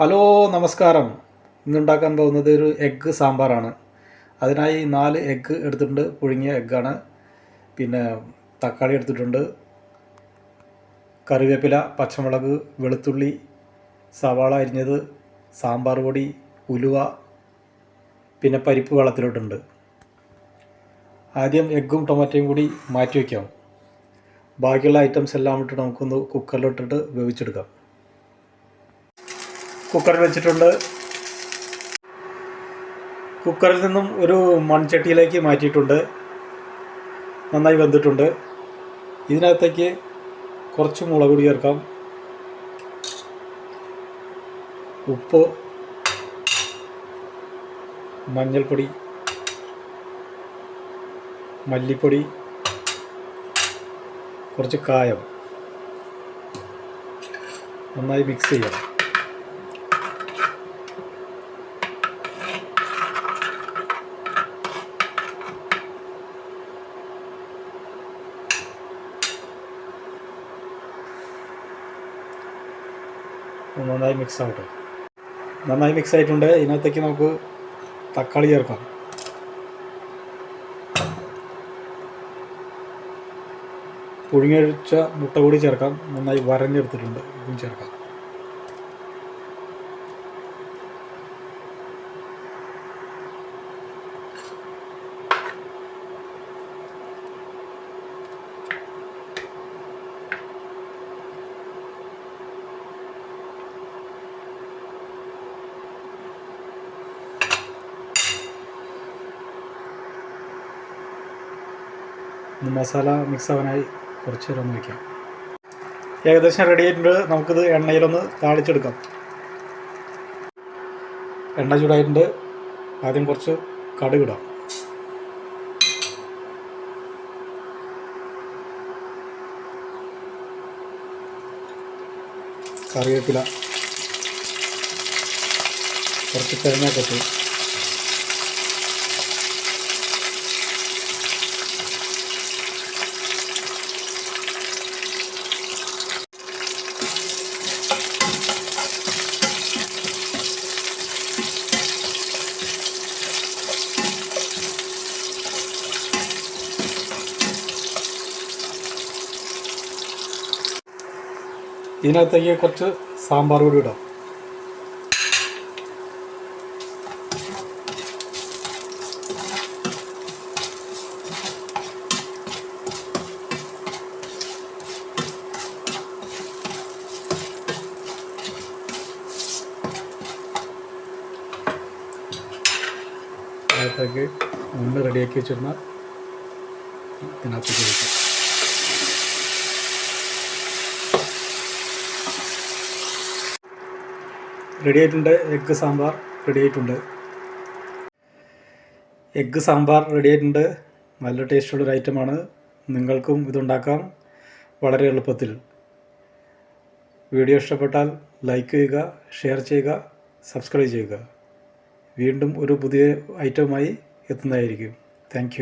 Hello നമസ്കാരം. ഇന്നുണ്ടാക്കാൻ പോകുന്നത് ഒരു എഗ്ഗ് സാമ്പാറാണ്. അതിനായി നാല് എഗ്ഗ് എടുത്തിട്ടുണ്ട്. പുഴുങ്ങിയ എഗ്ഗാണ്. പിന്നെ തക്കാളി എടുത്തിട്ടുണ്ട്. കറിവേപ്പില പച്ചമുളക് വെളുത്തുള്ളി സവാള അരിഞ്ഞത് സാമ്പാർ പൊടി ഉലുവ പിന്നെ പരിപ്പ് വെള്ളത്തിലോട്ടുണ്ട്. ആദ്യം എഗ്ഗും ടൊമാറ്റോയും കൂടി മാറ്റി വയ്ക്കാം. ബാക്കിയുള്ള ഐറ്റംസ് എല്ലാം ഇട്ട് നമുക്കൊന്ന് കുക്കറിലിട്ടിട്ട് വേവിച്ചെടുക്കാം. കുക്കറിൽ വെച്ചിട്ടുണ്ട്. കുക്കറിൽ നിന്നും ഒരു മൺചട്ടിയിലേക്ക് മാറ്റിയിട്ടുണ്ട്. നന്നായി വെന്തിട്ടുണ്ട്. ഇതിനകത്തേക്ക് കുറച്ച് മുളക് പൊടി ചേർക്കാം. ഉപ്പ് മഞ്ഞൾപ്പൊടി മല്ലിപ്പൊടി കുറച്ച് കായം. നന്നായി മിക്സ് ചെയ്യാം. നന്നായി മിക്സ് ആവട്ടെ. നന്നായി മിക്സ് ആയിട്ടുണ്ട്. ഇതിനകത്തേക്ക് നമുക്ക് തക്കാളി ചേർക്കാം. പുഴുങ്ങിയൊഴിച്ച മുട്ട കൂടി ചേർക്കാം. നന്നായി വരഞ്ഞെടുത്തിട്ടുണ്ട്. ഇതും ചേർക്കാം. മസാല മിക്സ് ആവാനായി കുറച്ച് നേരം ഒന്ന് വയ്ക്കാം ഏകദേശം റെഡി ആയിട്ടുണ്ട്. നമുക്കിത് എണ്ണയിലൊന്ന് താളിച്ചെടുക്കാം. എണ്ണ ചൂടായിട്ടുണ്ട്. ആദ്യം കുറച്ച് കടുകിടാം കറിവേപ്പില. കുറച്ച് തേങ്ങാക്കൊത്ത് ഇതിനകത്തേക്ക് കുറച്ച് സാമ്പാർ കൂടി ഇടാം. അതിനകത്തേക്ക് നമ്മൾ റെഡിയാക്കി വെച്ചിരുന്ന ഇതിനകത്തേക്ക് വെക്കാം റെഡി ആയിട്ടുണ്ട് എഗ്ഗ് സാമ്പാർ റെഡി ആയിട്ടുണ്ട് എഗ്ഗ് സാമ്പാർ റെഡി ആയിട്ടുണ്ട് നല്ല ടേസ്റ്റുള്ളൊരു ഐറ്റമാണ്. നിങ്ങൾക്കും ഇതുണ്ടാക്കാം വളരെ എളുപ്പത്തിൽ. വീഡിയോ ഇഷ്ടപ്പെട്ടാൽ ലൈക്ക് ചെയ്യുക ഷെയർ ചെയ്യുക സബ്സ്ക്രൈബ് ചെയ്യുക. വീണ്ടും ഒരു പുതിയ ഐറ്റവുമായി എത്തുന്നതായിരിക്കും. താങ്ക്